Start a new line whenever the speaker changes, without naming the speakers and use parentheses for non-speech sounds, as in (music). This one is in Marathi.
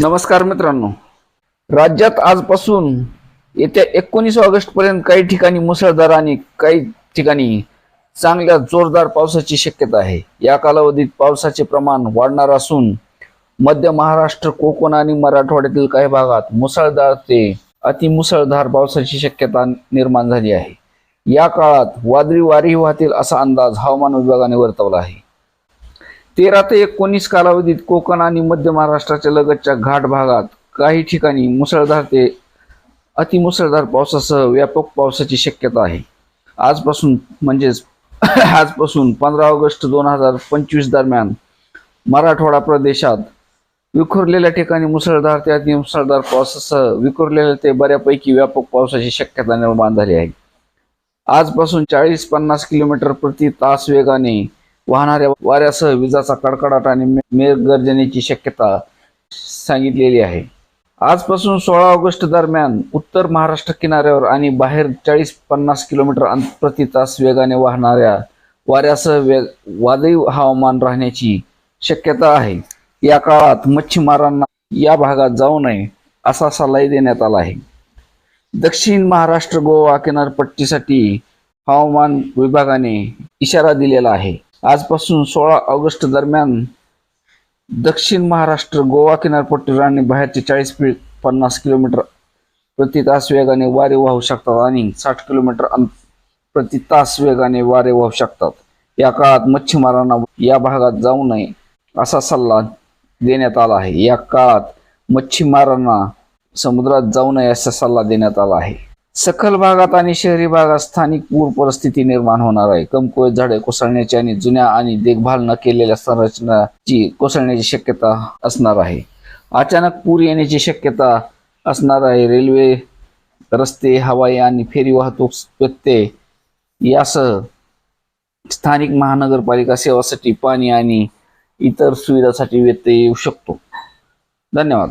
नमस्कार मित्रांनो. राज्यात आजपासून येत्या एकोणीस ऑगस्ट पर्यंत काही ठिकाणी मुसळधार आणि काही ठिकाणी चांगल्या जोरदार पावसाची शक्यता आहे. या कालावधीत पावसाचे प्रमाण वाढणार असून मध्य महाराष्ट्र कोकण आणि मराठवाड्यातील काही भागात मुसळधार ते अतिमुसळधार पावसाची शक्यता निर्माण झाली आहे. या काळात वादळी वारी वाहतील असा अंदाज हवामान विभागाने वर्तवला आहे. तेरा ते एकोणीस कालावधीत कोकण आणि मध्य महाराष्ट्राच्या लगतच्या घाट भागात काही ठिकाणी मुसळधार ते अतिमुसळधार पावसासह व्यापक पावसाची शक्यता आहे. आजपासून म्हणजेच (coughs) आजपासून पंधरा ऑगस्ट दोन हजार पंचवीस दरम्यान मराठवाडा प्रदेशात विखुरलेल्या ठिकाणी मुसळधार ते अतिमुसळधार पावसासह विखुरलेल्या ते बऱ्यापैकी व्यापक पावसाची शक्यता निर्माण झाली आहे. आजपासून चाळीस पन्नास किलोमीटर प्रति तास वेगाने वाहणाऱ्या वाऱ्यासह विजाचा कडकडाट आणि मेघगर्जनेची शक्यता सांगितलेली आहे. आजपासून सोळा ऑगस्ट दरम्यान उत्तर महाराष्ट्र किनाऱ्यावर आणि बाहेर चाळीस पन्नास किलोमीटर प्रति तास वेगाने वाहणाऱ्या वाऱ्यासह वेग वादळी हवामान राहण्याची शक्यता आहे. या काळात मच्छीमारांना या भागात जाऊ नये असा सल्लाही देण्यात आला आहे. दक्षिण महाराष्ट्र गोवा किनारपट्टीसाठी हवामान विभागाने इशारा दिलेला आहे. आजपासून सोळा ऑगस्ट दरम्यान दक्षिण महाराष्ट्र गोवा किनारपट्टीवर आणि बाहेरचे चाळीस पि- पन्नास किलोमीटर प्रति तास वेगाने वारे वाहू शकतात आणि साठ किलोमीटर अं- प्रति तास वेगाने वारे वाहू शकतात. या काळात मच्छीमारांना या भागात जाऊ नये असा सल्ला देण्यात आला आहे. या काळात मच्छीमारांना समुद्रात जाऊ नये असा सल्ला देण्यात आला आहे. सखल भागात आणि शहरी भागात स्थानिक पूर परिस्थिती निर्माण होणार आहे. कमकुवत झाडे कोसळण्याची आणि जुन्या आणि देखभाल न केलेल्या संरचनाची कोसळण्याची शक्यता असणार आहे. अचानक पूर येण्याची शक्यता असणार आहे. रेल्वे रस्ते हवाई आणि फेरी वाहतूक व्यत्यय यासह स्थानिक महानगरपालिका सेवासाठी पाणी आणि इतर सुविधासाठी व्यत्यय येऊ शकतो. धन्यवाद.